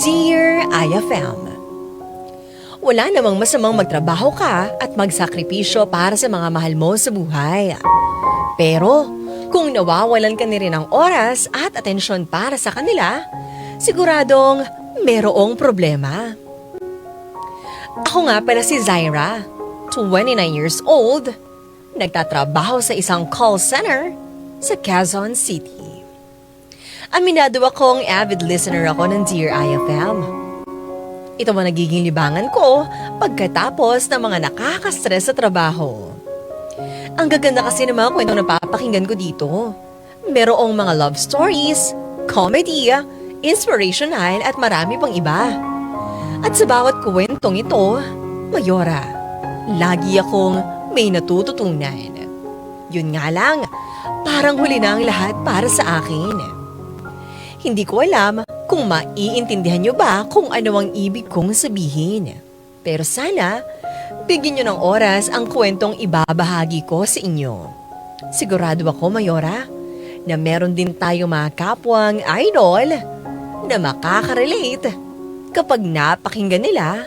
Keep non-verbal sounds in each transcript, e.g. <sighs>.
Dear IFM, Wala namang masamang magtrabaho ka at magsakripisyo para sa mga mahal mo sa buhay. Pero kung nawawalan ka ni rin ng oras at atensyon para sa kanila, siguradong merong problema. Ako nga pala si Zaira, 29 years old, nagtatrabaho sa isang call center sa Quezon City. Aminado akong avid listener ako ng Dear IFM. Ito ang nagiging libangan ko pagkatapos ng mga nakakastress sa trabaho. Ang gaganda kasi ng mga kwento na papakinggan ko dito. Merong mga love stories, comedy, inspirational at marami pang iba. At sa bawat kwentong ito, Mayora, lagi akong may natututunan. Yun nga lang, parang huli na ang lahat para sa akin. Hindi ko alam kung maiintindihan nyo ba kung ano ang ibig kong sabihin. Pero sana, bigyan nyo ng oras ang kwentong ibabahagi ko sa inyo. Sigurado ako, Mayora, na meron din tayong mga kapwang idol na makaka-relate kapag napakinggan nila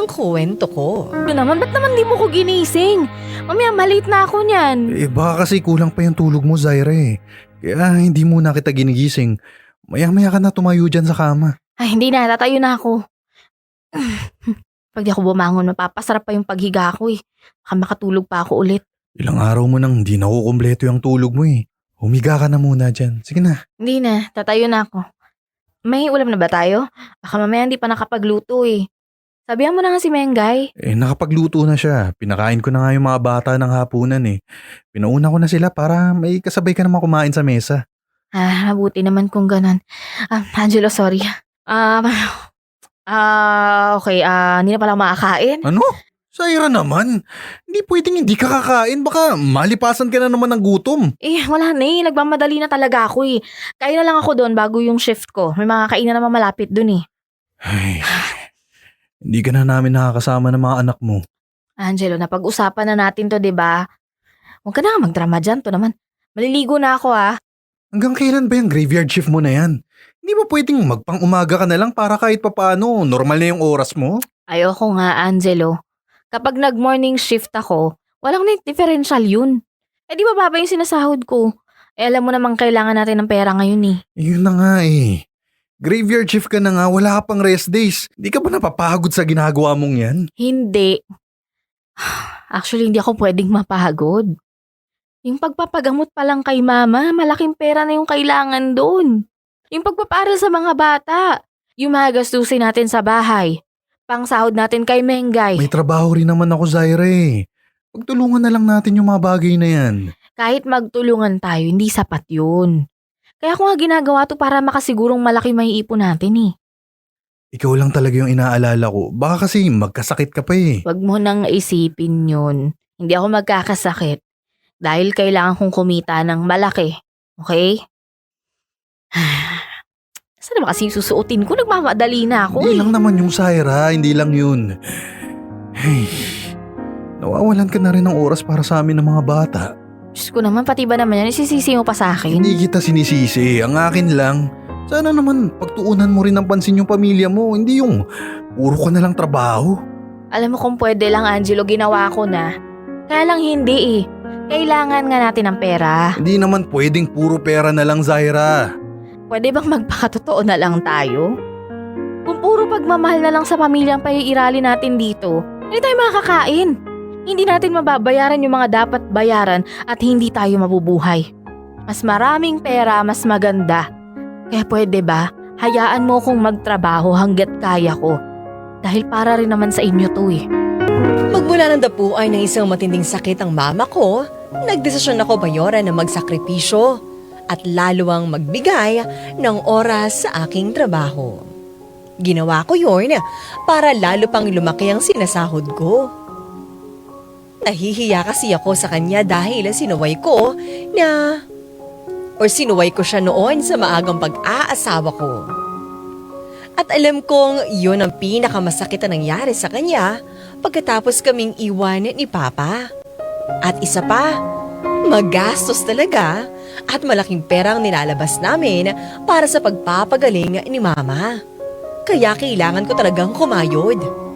ang kwento ko. Ano naman, ba't naman di mo ko ginising? Mamaya malate na ako niyan. Eh baka kasi kulang pa yung tulog mo, Zaira eh. Kaya hindi muna kita ginigising. Maya-maya ka na tumayo dyan sa kama. Ay, hindi na, tatayo na ako. <sighs> Pag di ako bumangon, mapapasarap pa yung paghiga ko eh. Baka makatulog pa ako ulit. Ilang araw mo nang hindi nakukumpleto yung tulog mo eh. Humiga ka na muna dyan. Sige na. Hindi na, tatayo na ako. May ulam na ba tayo? Baka mamaya hindi pa nakapagluto eh. Sabihan mo na nga si Mengay. Eh nakapagluto na siya. Pinakain ko na nga yung mga bata ng hapunan eh. Pinauna ko na sila para may kasabay ka naman kumain sa mesa. Ah, mabuti naman kung ganun. Ah, Angelo, sorry. Ah, ah, okay. Ah, hindi na pala makakain. Ano? Zaira naman. Hindi pwedeng hindi ka kakain. Baka malipasan ka na naman ng gutom. Eh, wala na eh. Nagmamadali na talaga ako eh. Kain na lang ako doon bago yung shift ko. May mga kainan naman malapit doon eh. Ay, <sighs> hindi ka na namin nakakasama ng mga anak mo. Angelo, napag-usapan na natin to, 'di ba? Huwag ka na nga magdrama dyan. To naman. Maliligo na ako ah. Hanggang kailan ba yung graveyard shift mo na yan? Hindi ba pwedeng magpang-umaga ka na lang para kahit papaano normal na yung oras mo? Ayoko nga, Angelo. Kapag nag-morning shift ako, walang net differential yun. Eh di ba baba yung sinasahod ko? Eh alam mo namang kailangan natin ng pera ngayon eh. Yun na nga eh. Graveyard shift ka na nga, wala ka pang rest days. Hindi ka ba napapagod sa ginagawa mong yan? Hindi. <sighs> Actually, hindi ako pwedeng mapagod. Yung pagpapagamot pa lang kay mama, malaking pera na yung kailangan doon. Yung pagpaparal sa mga bata, yung mga gastusin natin sa bahay, pangsahod natin kay Mengay. May trabaho rin naman ako, Zaire. eh. Pagtulungan na lang natin yung mga bagay na yan. Kahit magtulungan tayo, hindi sapat yun. Kaya ako nga ginagawa to para makasigurong malaki may ipon natin eh. Ikaw lang talaga yung inaalala ko. Baka kasi magkasakit ka pa eh. Huwag mo nang isipin yun. Hindi ako magkakasakit. Dahil kailangan kong kumita ng malaki. Okay? <sighs> Saan naman kasi yung susuotin ko? Nagmamadali na ako Hindi eh. lang naman yung Zaira, hindi lang yun. Hey, nawawalan ka na rin ng oras para sa amin ng mga bata. Diyos ko naman, pati ba naman yan? Isisisi mo pa sa akin? Hindi kita sinisisi. Ang akin lang, sana naman pagtuunan mo rin ng pansin yung pamilya mo. Hindi yung puro ka na lang trabaho. Alam mo kung pwede lang, Angelo, ginawa ko na. Kaya lang hindi eh. Kailangan nga natin ng pera. Hindi naman pwedeng puro pera na lang, Zaira. Pwede bang magpakatotoo na lang tayo? Kung puro pagmamahal na lang sa pamilyang paiirali natin dito, hindi tayo makakain. Hindi natin mababayaran yung mga dapat bayaran at hindi tayo mabubuhay. Mas maraming pera, mas maganda. Kaya pwede ba, hayaan mo kong magtrabaho hanggat kaya ko. Dahil para rin naman sa inyo to eh. Magmula ng dapuan ng isang matinding sakit ang mama ko, nagdesisyon ako bayora na magsakripisyo at lalo ang magbigay ng oras sa aking trabaho. Ginawa ko yun para lalo pang lumaki ang sinasahod ko. Nahihiya kasi ako sa kanya dahil sinuway ko na or sinuway ko siya noon sa maagang pag-aasawa ko. At alam kong yun ang pinakamasakit na nangyari sa kanya pagkatapos kaming iwan ni Papa. At isa pa, magastos talaga at malaking perang nilalabas namin para sa pagpapagaling ni Mama. Kaya kailangan ko talagang kumayod.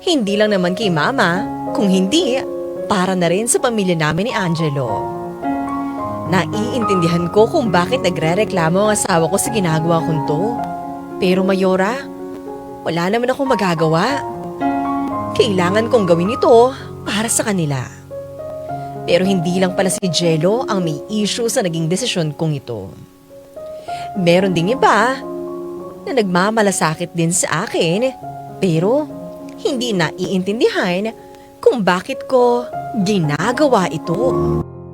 Hindi lang naman kay Mama, kung hindi, para na rin sa pamilya namin ni Angelo. Naiintindihan ko kung bakit nagre-reklamo ang asawa ko sa ginagawa kong to. Pero Mayora, wala naman ako magagawa. Kailangan kong gawin ito para sa kanila. Pero hindi lang pala si Jello ang may issue sa naging desisyon kong ito. Meron ding iba na nagmamalasakit din sa akin pero hindi naiintindihan kung bakit ko ginagawa ito.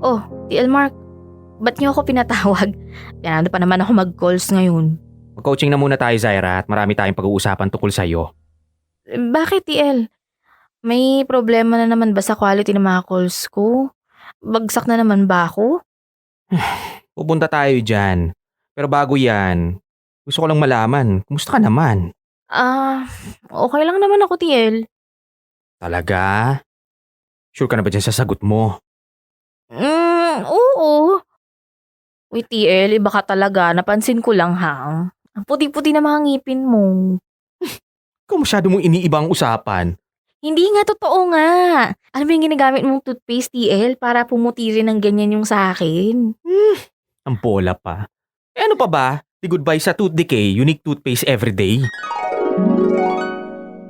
Oh, TL Mark, ba't niyo ako pinatawag? Kailangan pa naman ako mag-calls ngayon. Mag-coaching na muna tayo, Zaira, at marami tayong pag-uusapan tungkol sa'yo. Eh, Bakit TL? May problema na naman ba sa quality ng mga calls ko? Bagsak na naman ba ako? <sighs> Pupunta tayo dyan. Pero bago yan, gusto ko lang malaman, kumusta ka naman? Ah, okay lang naman ako TL. Talaga? Sure ka na ba dyan sa sagot mo? Mm, oo. Uy, TL, iba ka talaga. Napansin ko lang ha. Ang puti-puti na mga ngipin mo. <laughs> Ikaw masyado mong iniiba ang usapan. Hindi nga, totoo nga. Ano ba yung ginagamit mong toothpaste, TL, para pumuti rin ng ganyan yung sa akin? Ang bola pa. Eh ano pa ba? Di goodbye sa tooth decay, unique toothpaste everyday.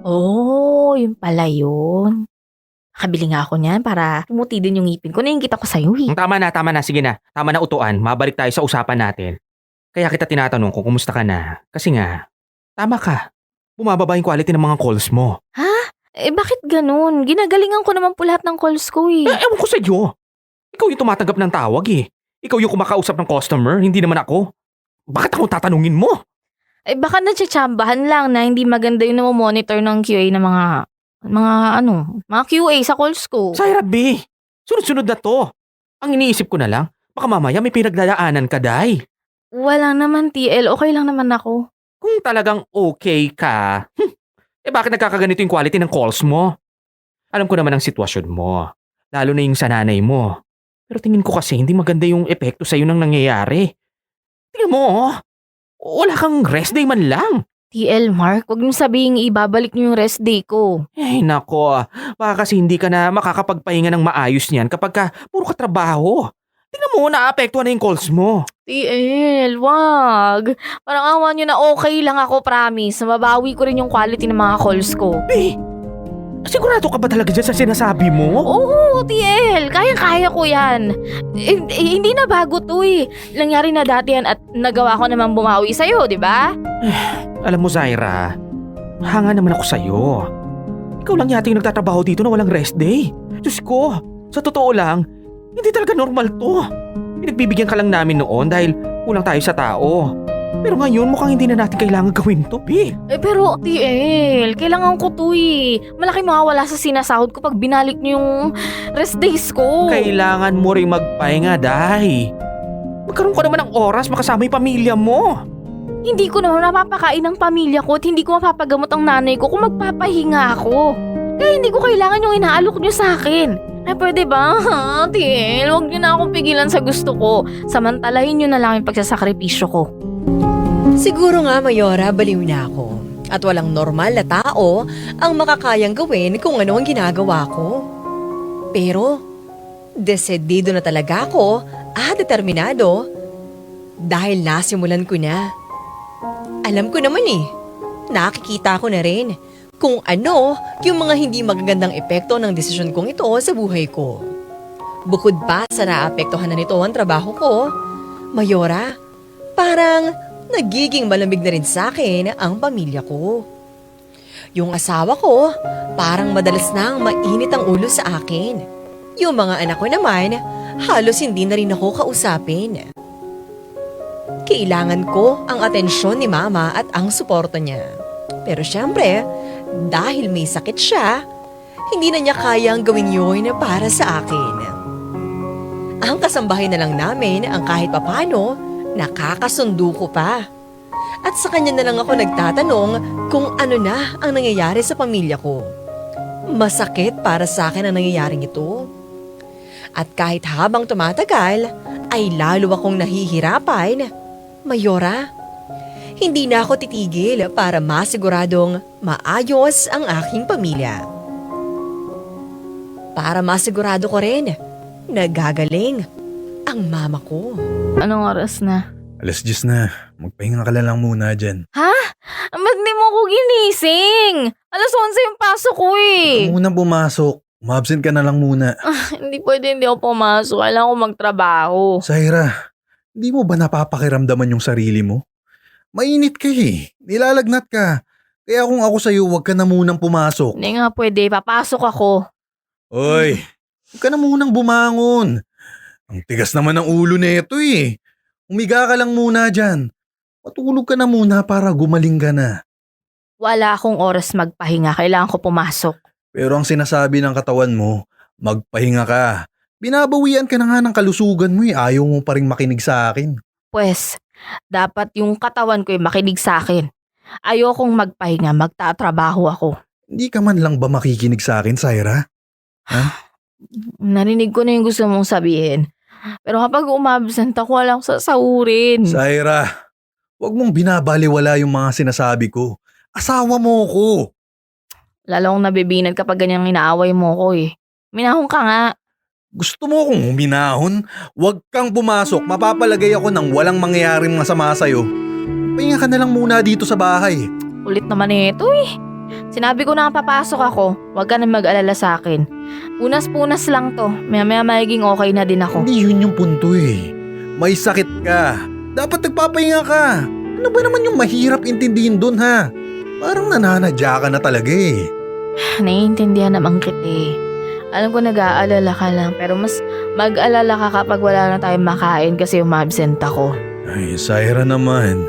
Oh, yun pala yun. Nakabili nga ako niyan para pumuti din yung ngipin ko. Naingkita ko sa'yo eh. Ang tama na, tama na, sige na. Tama na utuan, mabalik tayo sa usapan natin. Kaya kita tinatanong kung kumusta ka na. Kasi nga, tama ka. Bumababa yung quality ng mga calls mo. Eh bakit ganun? Ginagalingan ko naman po lahat ng calls ko eh. Eh, ewan ko sa iyo. Ikaw yung tumatanggap ng tawag eh. Ikaw yung kumakausap ng customer, hindi naman ako. Bakit ako tatanungin mo? Eh baka natsatsambahan lang na hindi maganda yung monitor ng QA ng mga, mga ano, mga QA sa calls ko. Saira B, sunod-sunod na to. Ang iniisip ko na lang, baka mamaya may pinagdadaanan ka, Day. Wala naman TL, okay lang naman ako. Kung talagang okay ka, hmm, eh bakit nagkakaganito yung quality ng calls mo? Alam ko naman ang sitwasyon mo, lalo na yung sa nanay mo. Pero tingin ko kasi hindi maganda yung epekto sa'yo nang nangyayari. Tingnan mo, oh. Wala kang rest day man lang. TL Mark, wag niyo sabihin ibabalik niyo yung rest day ko. Ay nako, baka kasi hindi ka na makakapagpahinga ng maayos niyan kapag ka puro ka trabaho. Tingnan mo, naapektuhan na yung calls mo. TL, wag. Parang awa niyo na okay lang ako, promise. Mababawi ko rin yung quality ng mga calls ko. Eh, sigurado ka ba talaga dyan sa sinasabi mo? Oo, TL. Kaya-kaya ko yan. Eh, eh, hindi na bago to eh. Nangyari na dati yan at nagawa ko naman bumawi sa'yo, di ba? Alam mo, Zaira, hanga naman ako sa'yo. Ikaw lang yata yung nagtatrabaho dito na walang rest day. Diyos ko, sa totoo lang, hindi talaga normal to. Pinagbibigyan ka lang namin noon dahil kulang tayo sa tao. Pero ngayon mukhang hindi na natin kailangan gawin to, P. Eh pero, TL, kailangan ko to eh. Malaki mawawala sa sinasahod ko pag binalik niyo yung rest days ko. Kailangan mo rin magpahinga, Day. Magkaroon ka naman ng oras makasama yung pamilya mo. Hindi ko naman mapapakain ng pamilya ko at hindi ko mapapagamot ang nanay ko kung magpapahinga ako. Kaya hindi ko kailangan yung inaalok niyo sa akin. Eh pwede ba? <laughs> Ha, TL, huwag niyo na akong pigilan sa gusto ko. Samantalahin niyo na lang yung pagsasakripisyo ko. Siguro nga, Mayora, baliw na ako. At walang normal na tao ang makakayang gawin kung ano ang ginagawa ko. Pero, desedido na talaga ako at determinado dahil nasimulan ko na. Alam ko naman eh, nakikita ko na rin kung ano yung mga hindi magagandang epekto ng desisyon kong ito sa buhay ko. Bukod pa sa naapektuhan na nito ang trabaho ko, Mayora, parang nagiging malamig na rin sa akin ang pamilya ko. Yung asawa ko, parang madalas nang mainit ang ulo sa akin. Yung mga anak ko naman, halos hindi na rin ako kausapin. Kailangan ko ang atensyon ni mama at ang suporta niya. Pero syempre, dahil may sakit siya, hindi na niya kayang gawin yun para sa akin. Ang kasambahay na lang namin ang kahit papano nakakasundo ko pa. At sa kanya na lang ako nagtatanong kung ano na ang nangyayari sa pamilya ko. Masakit para sa akin ang nangyayaring ito. At kahit habang tumatagal, ay lalo akong nahihirapan. Mayora, hindi na ako titigil para masiguradong maayos ang aking pamilya. Para masigurado ko rin na gagaling ang mama ko. Anong oras na? Alas 10 na. Magpahinga ka na lang muna dyan. Ba't di mo ko ginising? Alas 11 yung pasok ko eh. Munang pumasok. Umabsent ka na lang muna. Hindi pwede hindi ako pumasok. Kailangan ko magtrabaho. Zaira, hindi mo ba napapakiramdaman yung sarili mo? Mainit ka eh. Nilalagnat ka. Kaya kung ako sa'yo, huwag ka na munang pumasok. Hindi nga pwede. Papasok ako. Oy, huwag ka na munang bumangon. Ang tigas naman ng ulo na ito eh. Umiga ka lang muna dyan. Patulog ka na muna para gumaling ka na. Wala akong oras magpahinga. Kailangan ko pumasok. Pero ang sinasabi ng katawan mo, magpahinga ka. Binabawian ka na nga ng kalusugan mo eh. Ayaw mo pa rin makinig sa akin. Pwes, dapat yung katawan ko yung makinig sa akin. Ayokong magpahinga. Magtatrabaho ako. Hindi ka man lang ba makikinig sa akin, Syra? <sighs> Narinig ko na yung gusto mong sabihin. Pero kapag umabsent ako, walang sasahurin. Syra, huwag mong binabaliwala yung mga sinasabi ko. Asawa mo ko. Lalong nabibinat kapag ganyang inaaway mo ko eh. Minahong ka nga. Gusto mo akong huminahon? Huwag kang pumasok. Mapapalagay ako ng walang mangyayaring masama sa'yo. Pahinga ka na lang muna dito sa bahay. Ulit naman ito eh. Sinabi ko na papasok ako. Huwag ka na mag-alala sa akin. Punas-punas lang to. Maya-maya magiging okay na din ako. Hindi yun yung punto eh. May sakit ka. Dapat nagpapahinga ka. Ano ba naman yung mahirap intindihin dun ha? Parang nananadya ka na talaga eh. <sighs> Naiintindihan naman kita eh. Alam ko nag-aalala ka lang pero mas mag-alala ka kapag wala na tayong makain kasi umabsent ako. Ay, Syra naman.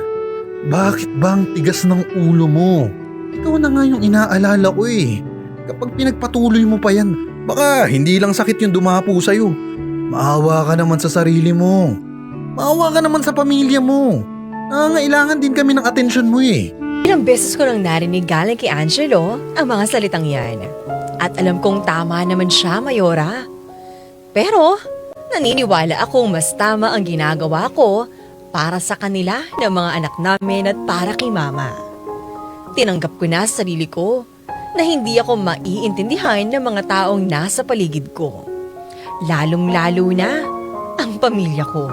Bakit ba ang tigas ng ulo mo? Ikaw na nga yung inaalala ko eh. Kapag pinagpatuloy mo pa yan, baka hindi lang sakit yung dumapo sa'yo. Maawa ka naman sa sarili mo. Maawa ka naman sa pamilya mo. Nangangailangan din kami ng atensyon mo eh. Ilang beses ko nang narinig galing kay Angelo ang mga salitang yan. At alam kong tama naman siya, Mayora. Pero naniniwala akong mas tama ang ginagawa ko para sa kanila ng mga anak namin at para kay Mama. Tinanggap ko na sa sarili ko na hindi ako maiintindihan ng mga taong nasa paligid ko. Lalong-lalo na ang pamilya ko.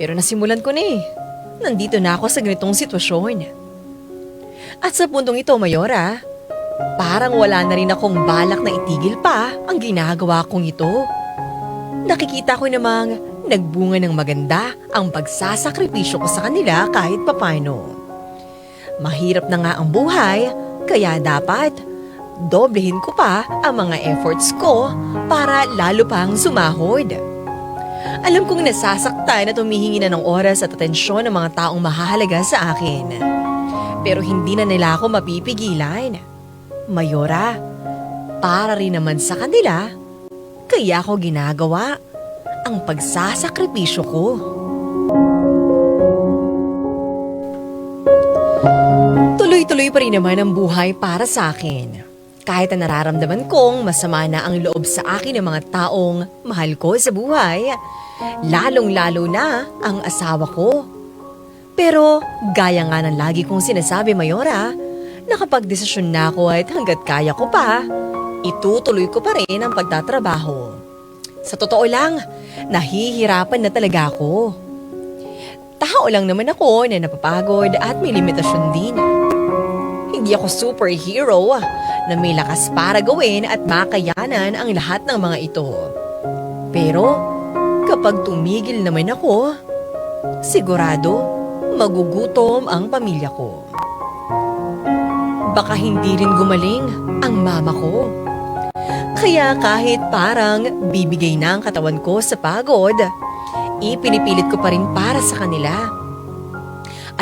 Pero nasimulan ko na eh. Nandito na ako sa ganitong sitwasyon. At sa puntong ito, Mayora, parang wala na rin akong balak na itigil pa ang ginagawa kong ito. Nakikita ko namang nagbunga ng maganda ang pagsasakripisyo ko sa kanila kahit papano. Mahirap na nga ang buhay, kaya dapat doblehin ko pa ang mga efforts ko para lalo pang sumahod. Alam kong nasasaktan at humihingi na ng oras at atensyon ng mga taong mahahalaga sa akin. Pero hindi na nila ako mapipigilan. Mayora, para rin naman sa kanila, kaya ako ginagawa ang pagsasakripisyo ko. Tuloy-tuloy pa rin naman ang buhay para sa akin. Kahit na nararamdaman kong masama na ang loob sa akin ng mga taong mahal ko sa buhay, lalong-lalo na ang asawa ko. Pero gaya nga ng lagi kong sinasabi, Mayora, nakapag-desisyon na ako at hanggat kaya ko pa, itutuloy ko pa rin ang pagtatrabaho. Sa totoo lang, nahihirapan na talaga ako. Tao lang naman ako na napapagod at may limitasyon din. Hindi ako superhero na may lakas para gawin at makayanan ang lahat ng mga ito. Pero kapag tumigil naman ako, sigurado magugutom ang pamilya ko. Baka hindi rin gumaling ang mama ko. Kaya kahit parang bibigay na ang katawan ko sa pagod, ipinipilit ko pa rin para sa kanila.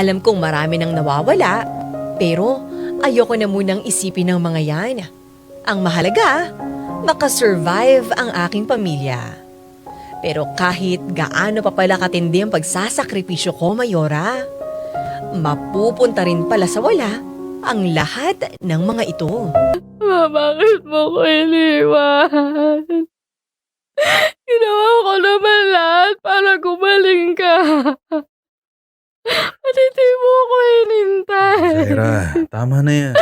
Alam kong marami nang nawawala, pero ayoko na munang isipin ng mga yan. Ang mahalaga, makasurvive ang aking pamilya. Pero kahit gaano pa pala katindi ang pagsasakripisyo ko, Mayora, mapupunta rin pala sa wala ang lahat ng mga ito. Bakit mo ko iniwan? Ginawa ko naman lahat para gumaling ka. Ba't hindi mo ako inintay? Zaira, tama na yan.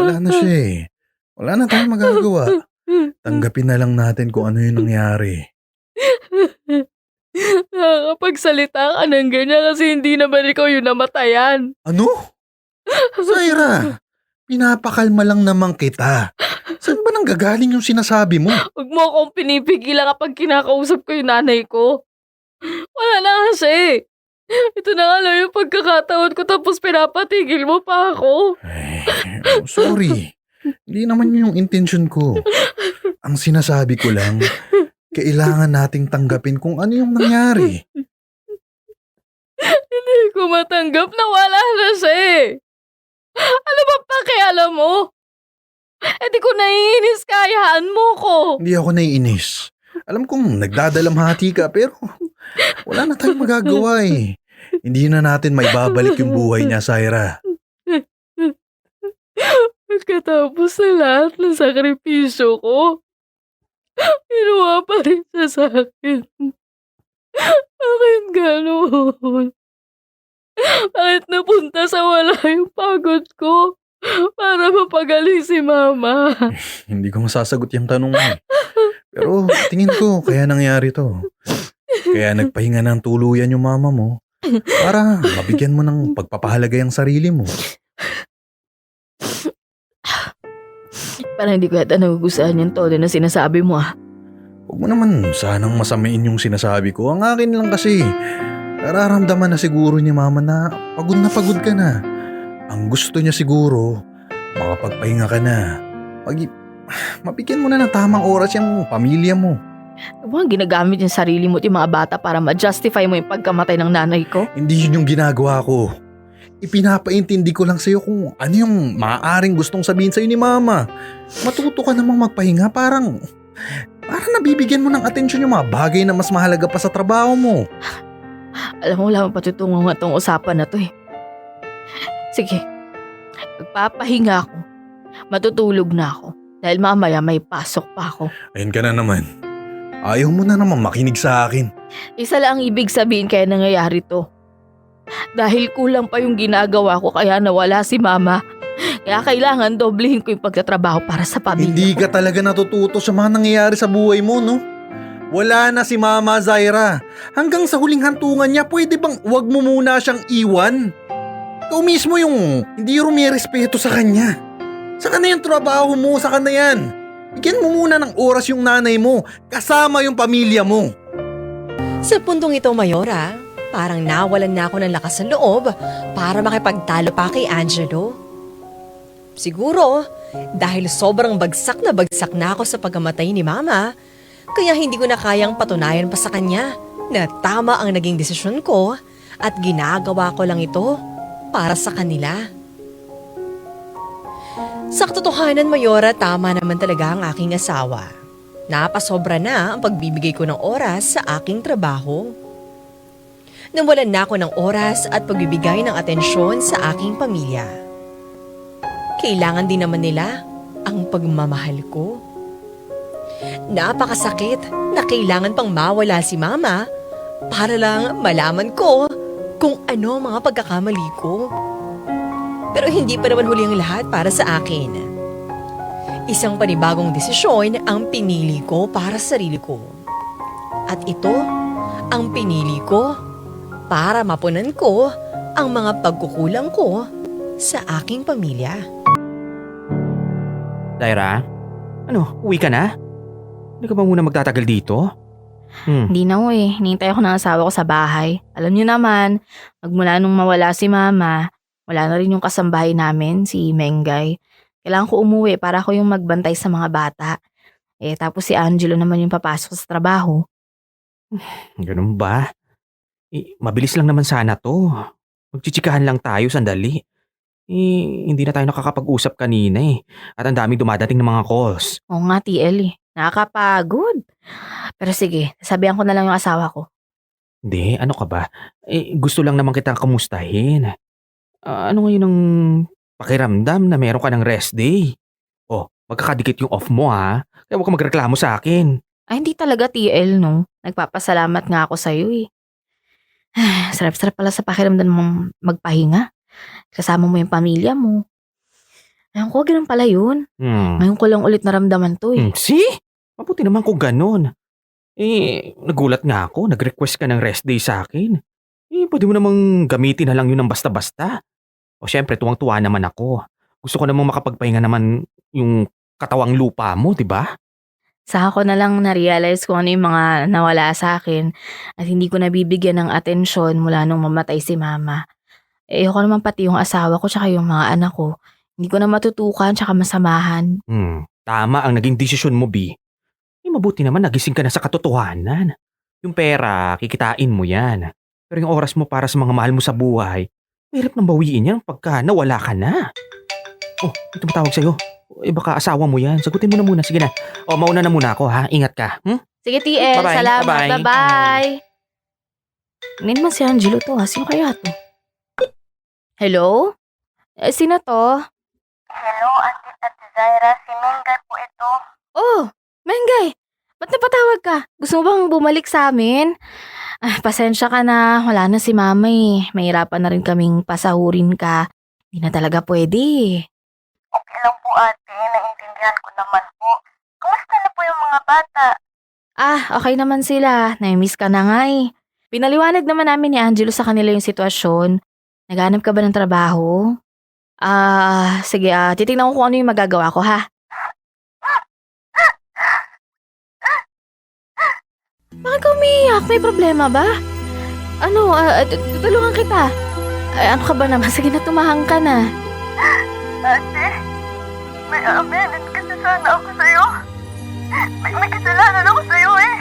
Wala na siya eh. Wala na tayong magagawa. Tanggapin na lang natin kung ano yung nangyari. Nakakapagsalita ka ng ganyan kasi hindi naman ikaw yung namatayan. Ano? Zaira, pinapakalma lang naman kita. Saan ba nang gagaling yung sinasabi mo? Huwag mo akong pinipigilan kapag kinakausap ko yung nanay ko. Wala na eh. <laughs> Ito na nga lang yung pagkakataon ko tapos pinapatigil mo pa ako. Ay, oh, sorry. Hindi naman yun yung intention ko. Ang sinasabi ko lang, kailangan nating tanggapin kung ano yung nangyari. <laughs> Hindi ko matanggap na wala na siya eh. Ano ba pakialam mo? Eh di ko naiinis kayaan mo ko. Hindi ako naiinis. Alam kong nagdadalamhati ka pero wala na tayong magagawa eh. Hindi na natin may babalik yung buhay niya, Syra. Pagkatapos sa lahat ng sakripisyo ko, ginawa pa rin siya sa akin. Bakit gano'n? Bakit napunta sa wala yung pagod ko para mapagaling si mama? <laughs> Hindi ko masasagot yung tanong mo. Pero tingin ko, kaya nangyari to. Kaya nagpahinga ng tuluyan yung mama mo para mabigyan mo ng pagpapahalaga yung sarili mo. Parang hindi ko yata nagugustuhan yung tono na sinasabi mo ah. Huwag mo naman sanang masamain yung sinasabi ko. Ang akin lang kasi, nararamdaman na siguro ni mama na pagod na pagod ka na. Ang gusto niya siguro, makapagpahinga ka na. Pag, mabigyan mo na ng tamang oras yung pamilya mo. Ano ginagamit yung sarili mo at yung mga bata para ma-justify mo yung pagkamatay ng nanay ko? Hindi yun yung ginagawa ko. Ipinapaintindi ko lang sa'yo kung ano yung maaaring gustong sabihin sa'yo ni mama. Matuto ka namang magpahinga parang... Parang nabibigyan mo ng atensyon yung mga bagay na mas mahalaga pa sa trabaho mo. Alam mo, wala mong patutungan itong usapan na to eh. Sige, magpapahinga ako. Matutulog na ako. Dahil mamaya may pasok pa ako. Ayun ka na naman. Ayaw mo na naman makinig sa akin. Isa lang ang ibig sabihin kaya nangyayari to. Dahil kulang pa yung ginagawa ko kaya nawala si mama. Kaya kailangan doblehin ko yung pagtatrabaho para sa pamilya Hindi ko. ka talaga natututo sa mga nangyayari sa buhay mo, no? Wala na si Mama Zaira. Hanggang sa huling hantungan niya, pwede bang wag mo muna siyang iwan? Ikaw mismo yung hindi rumirespeto sa kanya. Saka na yung trabaho mo, saka na yan. Bigyan mo muna ng oras yung nanay mo, kasama yung pamilya mo. Sa puntong ito, Mayora, parang nawalan na ako ng lakas ng loob para makipagtalo pa kay Angelo. Siguro, dahil sobrang bagsak na bagsak na ako sa pagkamatay ni Mama, kaya hindi ko na kayang patunayan pa sa kanya na tama ang naging desisyon ko at ginagawa ko lang ito para sa kanila. Sa katotohanan, Mayora, tama naman talaga ang aking asawa. Napasobra na ang pagbibigay ko ng oras sa aking trabaho. Nawalan na ako ng oras at pagbibigay ng atensyon sa aking pamilya. Kailangan din naman nila ang pagmamahal ko. Napakasakit na kailangan pang mawala si mama para lang malaman ko kung ano mga pagkakamali ko. Pero hindi pa naman huli ang lahat para sa akin. Isang panibagong desisyon ang pinili ko para sa sarili ko. At ito ang pinili ko para mapunan ko ang mga pagkukulang ko sa aking pamilya. Zaira, ano, uwi ka na? Hindi ka ba muna magtatagal dito? Hmm, Hindi na ho eh. Hinintay ako ng asawa ko sa bahay. Alam niyo naman, magmula nung mawala si mama, wala na rin yung kasambahay namin, si Mengay. Kailangan ko umuwi para ako yung magbantay sa mga bata. Eh, tapos si Angelo naman yung papasok sa trabaho. ganun ba? Eh, mabilis lang naman sana to. Magchichikahan lang tayo sandali. Eh, hindi na tayo nakakapag-usap kanina eh. At ang daming dumadating ng mga calls. Oo nga, TL eh. Nakakapagod. Pero sige, sabihan ko na lang yung asawa ko. Hindi, ano ka ba? Eh, gusto lang naman kitang kamustahin. Ah, ano ngayon ang pakiramdam na meron ka ng rest day? Oh, magkakadikit yung off mo ha. Kaya huwag ka magreklamo sa akin. Ay, hindi talaga TL, no? Nagpapasalamat nga ako sa'yo eh. <sighs> Sarap-sarap pala sa pakiramdam mong magpahinga. Kasama mo yung pamilya mo. Ayun ko, ganun pala yun. Hmm. Ngayon ko lang ulit naramdaman to eh. Hmm, see? Mabuti naman kung ganun. Eh, nagulat nga ako. Nag-request ka ng rest day sa akin. Eh, pwede mo namang gamitin na lang yun ng basta-basta. O syempre, tuwang-tuwa naman ako. Gusto ko namang makapagpahinga naman yung katawang lupa mo, di ba? Sa ako na lang na-realize kung ano yung mga nawala sa akin at hindi ko nabibigyan ng atensyon mula nung mamatay si mama. Eh, ako naman pati yung asawa ko tsaka yung mga anak ko. Hindi ko na matutukan tsaka masamahan. Hmm, tama ang naging desisyon mo, B. Eh, mabuti naman nagising ka na sa katotohanan. Yung pera, kikitain mo yan. Pero yung oras mo para sa mga mahal mo sa buhay, mahirap nang bawiin yan pagka nawala ka na. Oh, may tumatawag sa'yo. Eh, baka asawa mo yan. Sagutin mo na muna. Sige na. O, mauna na muna ako, ha? Ingat ka. Hmm? Sige, TL. Bye-bye. Salamat. Bye-bye. Bye-bye. Hindi naman si Angelo to. Ha? Sino kaya to? Hello? Eh, sino to? Hello, Ate Ate Zaira. Si Mengay po ito. Oh, Mengay. Ba't napatawag ka? Gusto mo bang bumalik sa amin? Ah, pasensya ka na. Wala na si mama eh. Mahirapan na rin kaming pasahurin ka. Hindi na talaga pwede. Okay lang po, ate. Naintindihan ko naman po. Kumusta na po yung mga bata? Ah, okay naman sila. Nai-miss ka na nga eh. Pinaliwanag naman namin ni Angelo sa kanila yung sitwasyon. Naghanap ka ba ng trabaho? Ah, sige ah, titignan ko kung ano yung magagawa ko ha. Bakit ka umiiyak? May problema ba? Ano, ah, tutulungan kita. Ay, ano ka ba naman? <laughs> Sige na, tumahang ka na. Ate, may amenit kasi sana ako sa'yo. May, may kasalanan ako sa'yo eh.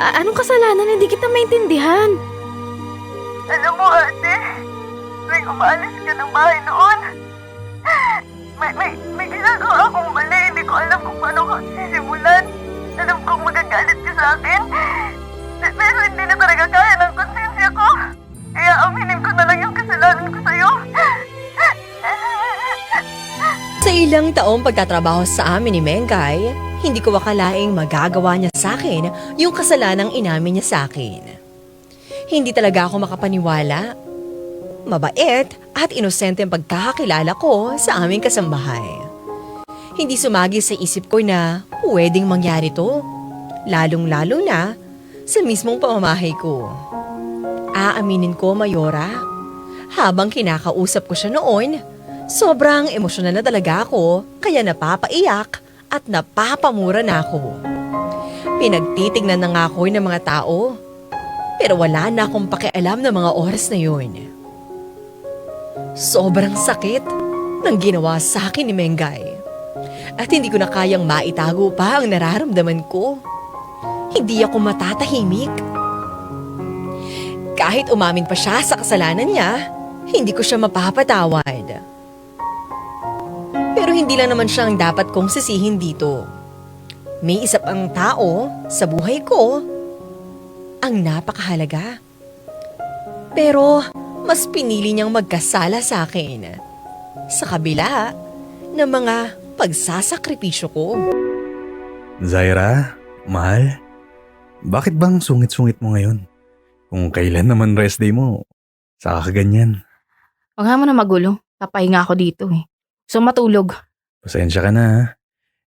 Ah, anong kasalanan? Hindi kita maintindihan. Alam mo, ate, tuwing umaalis ka ng bahay noon, may, may, may ginagawa akong mali. Hindi ko alam kung paano ko sisimulan. Alam kong magagalit ka sa akin. Pe- Pero hindi na talaga kaya ng konsensya ko. Kaya aminin ko na lang yung kasalanan ko sa'yo. Sa ilang taong pagtatrabaho sa amin ni Mengay, hindi ko akalaing magagawa niya sa akin yung kasalanang inamin niya sa akin. Hindi talaga ako makapaniwala. Mabait at inosente ang pagkakakilala ko sa aming kasambahay. Hindi sumagi sa isip ko na pwedeng mangyari to. Lalong-lalo na sa mismong pamamahay ko. Aaminin ko, Mayora, habang kinakausap ko siya noon, sobrang emosyonal na talaga ako kaya napapaiyak at napapamura na ako. Pinagtitignan na nga ako ng mga tao, pero wala na akong pakialam ng mga oras na yun. Sobrang sakit ng ginawa sa akin ni Mengay. At hindi ko na kayang maitago pa ang nararamdaman ko. Hindi ako matatahimik. Kahit umamin pa siya sa kasalanan niya, hindi ko siya mapapatawad. Pero hindi lang naman siya ang dapat kong sisihin dito. May isa pang tao sa buhay ko ang napakahalaga. Pero mas pinili niyang magkasala sa akin. Sa kabila ng mga pagsasakripisyo ko. Zaira, mahal, bakit bang sungit-sungit mo ngayon? Kung kailan naman rest day mo, saka ka ganyan. Huwag nga mo na magulo. Papahinga ako dito eh. So matulog. Pasensya ka na. ha?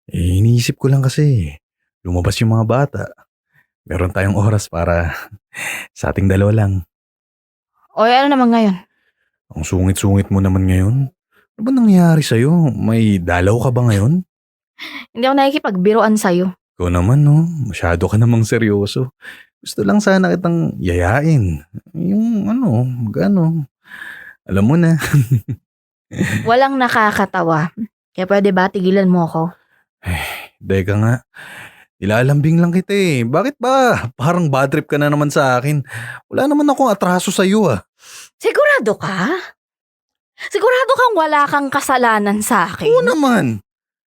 Eh, iniisip ko lang kasi, lumabas yung mga bata. Meron tayong oras para <laughs> sa ating dalawa lang. O ano naman ngayon? Ang sungit-sungit mo naman ngayon. Ano ba nangyayari sa'yo? May dalaw ka ba ngayon? Hindi ako nakikipagbiroan sa'yo. Ikaw naman, no? Masyado ka namang seryoso. Gusto lang sana kitang yayain. Yung ano, magano. Alam mo na. <laughs> Walang nakakatawa. Kaya pwede ba tigilan mo ako? Deka nga. Ilalambing lang kita eh. Bakit ba? Parang bad trip ka na naman sa akin. Wala naman akong atraso sa iyo ah. Sigurado ka? Sigurado kang wala kang kasalanan sa akin? Oo naman.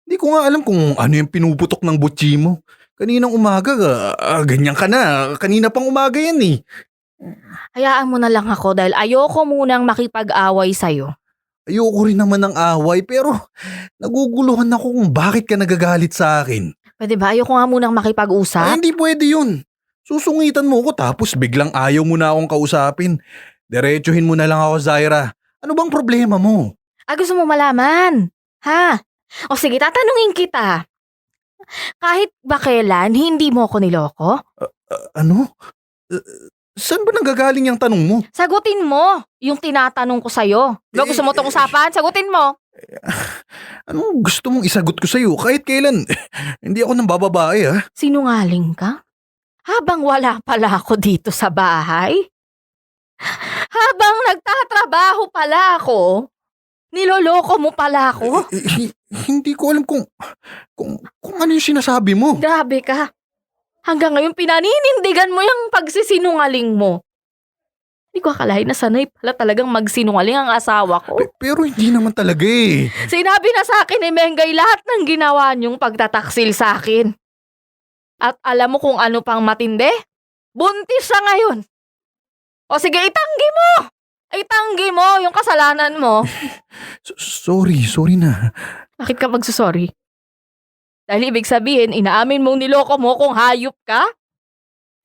Hindi ko nga alam kung ano yung pinuputok ng butchi mo. Kaninang umaga, ah, ah, ganyan ka na. Kanina pang umaga yan eh. Hayaan mo na lang ako dahil ayoko munang makipag-away sa'yo. Ayoko rin naman ng away pero naguguluhan ako kung bakit ka nagagalit sa akin. Pwede ba? Ayoko nga munang Ay, makipag-usap. hindi pwede yun. Susungitan mo ko tapos biglang ayaw mo na akong kausapin. Diretsuhin mo na lang ako, Zaira. Ano bang problema mo? Ah, gusto mo malaman? Ha? O sige, tatanungin kita. Kahit ba kailan, hindi mo ako niloko? Ah, ano? Uh, saan ba nanggagaling yung tanong mo? Sagutin mo yung tinatanong ko sa'yo. Ba gusto mo itong usapan? Sagutin mo. <sighs> Anong gusto mong isagot ko sa'yo? Kahit kailan. <laughs> hindi ako nang bababae, ha? Sinungaling ka? Habang wala pala ako dito sa bahay? Habang nagtatrabaho pala ako? Niloloko mo pala ako? Eh, hi- hindi ko alam kung, kung, kung ano yung sinasabi mo. Grabe ka. Hanggang ngayon pinaninindigan mo yung pagsisinungaling mo. Hindi ko akalain na sanay pala talagang magsinungaling ang asawa ko. Pe- pero hindi naman talaga eh. Sinabi na sa akin ni Mengay lahat ng ginawa niyong pagtataksil sa akin. At alam mo kung ano pang matindi? Buntis siya ngayon. O sige, itanggi mo! Itanggi mo yung kasalanan mo. <laughs> S- sorry, sorry na. Bakit ka magsusorry? Dahil ibig sabihin, inaamin mong niloko mo kung hayop ka?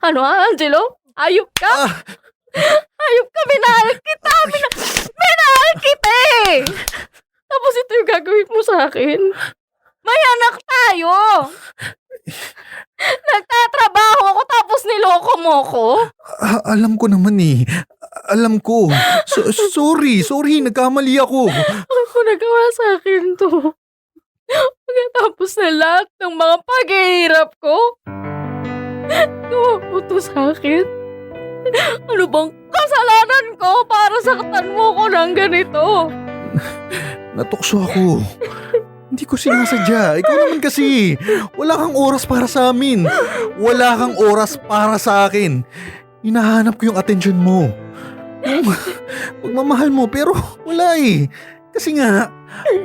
Ano ha, Angelo? Hayop ka? Ah, <laughs> Hayop ka, minahal kita! Mina- minahal kita eh! <laughs> Tapos ito yung gagawin mo sa akin. May anak tayo! <laughs> Nagtatrabaho ako tapos niloko mo ko? a- alam ko naman eh. Alam ko. So- sorry, sorry. Nagkamali ako. Ako nagawa sa akin to. Pagkatapos na lahat ng mga paghihirap ko, gawa mo to sa akin. Ano bang kasalanan ko para saktan mo ko ng ganito? Natukso ako. Hindi ko sinasadya. Ikaw naman kasi. Wala kang oras para sa amin. Wala kang oras para sa akin. Hinahanap ko yung atensyon mo. Yung pagmamahal mo. Pero wala eh. Kasi nga,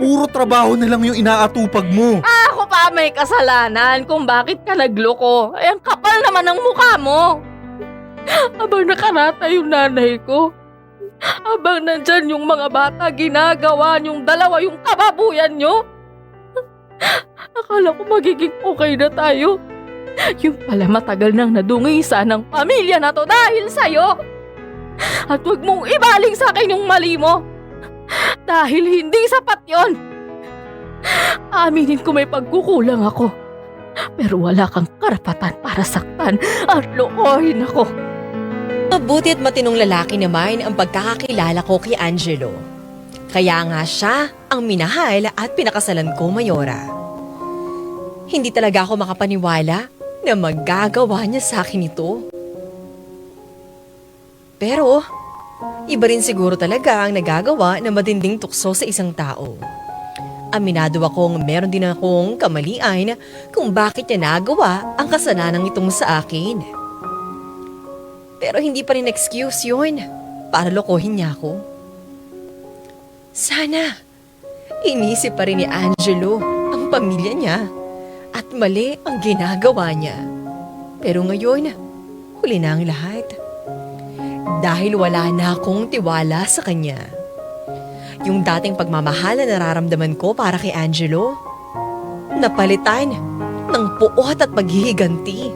puro trabaho na lang yung inaatupag mo. Ako pa may kasalanan kung bakit ka nagloko. Ay, ang kapal naman ng mukha mo. Habang nakarata yung nanay ko. Habang nandyan yung mga bata, ginagawa niyong dalawa yung kababuyan niyo. Akala ko magiging okay na tayo. Yung pala matagal nang nadungisa ng pamilya na to dahil sa'yo. At huwag mong ibaling sa akin yung mali mo. Dahil hindi sapat yon. Aminin ko may pagkukulang ako. Pero wala kang karapatan para saktan at loohin ako. Mabuti at matinong lalaki naman ang pagkakakilala ko kay Angelo. Kaya nga siya ang minahal at pinakasalan ko, Mayora. Hindi talaga ako makapaniwala na magagawa niya sa akin ito. Pero, iba rin siguro talaga ang nagagawa na matinding tukso sa isang tao. Aminado akong meron din akong kamalian kung bakit niya nagawa ang kasananang itong sa akin. Pero hindi pa rin excuse yun para lokohin niya ako. Sana, inisip pa rin ni Angelo ang pamilya niya at mali ang ginagawa niya. Pero ngayon, huli na ang lahat. Dahil wala na akong tiwala sa kanya. Yung dating pagmamahal na nararamdaman ko para kay Angelo, napalitan ng puot at paghihiganti.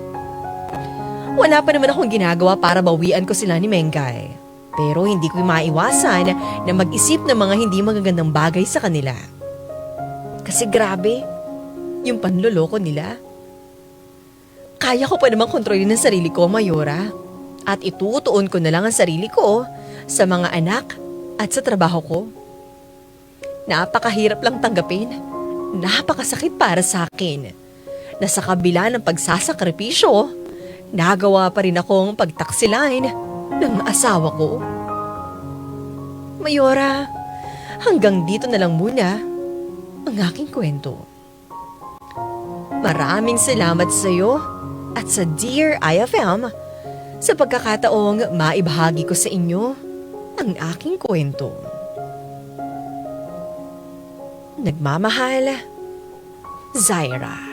Wala pa naman akong ginagawa para bawian ko sila ni Mengay. Pero hindi ko maiwasan na mag-isip ng mga hindi magagandang bagay sa kanila. Kasi grabe, yung panloloko nila. Kaya ko pa namang kontrolin ang sarili ko, Mayora. At itutuon ko na lang ang sarili ko sa mga anak at sa trabaho ko. Napakahirap lang tanggapin. Napakasakit para sa akin. Na sa kabila ng pagsasakripisyo, nagawa pa rin akong pagtaksilan ng asawa ko. Mayora, hanggang dito na lang muna ang aking kwento. Maraming salamat sa iyo at sa Dear IFM sa pagkakataong maibahagi ko sa inyo ang aking kwento. Nagmamahal, Zaira.